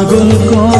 পাগল কর।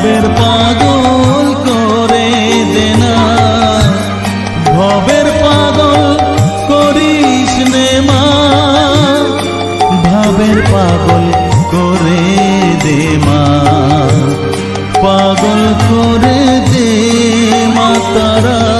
ভাবের পাগল করে দেনা। ভবের পাগল করিস নে মা। ভাবের পাগল করে দে মা। পাগল করে দে মা তারা।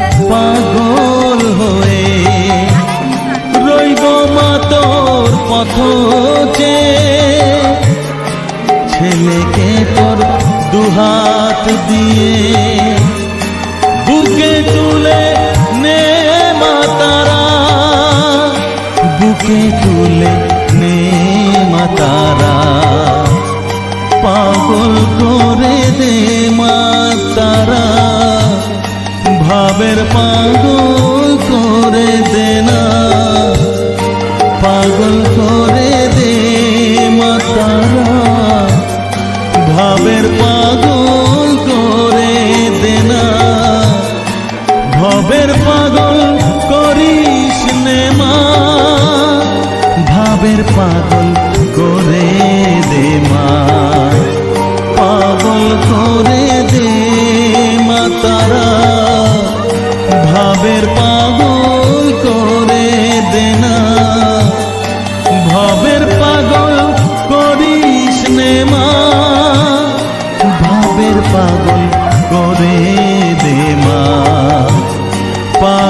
পাগল হয়ে রইব মাতর পথ যে ছেলেকে তোর দুহাত দিয়ে বুকে তুলে নে মাতারা। বুকে তুলে নে মাতারা। পাগল করে দে মাতারা। ভাবের পাগল করে দে না পাগল করে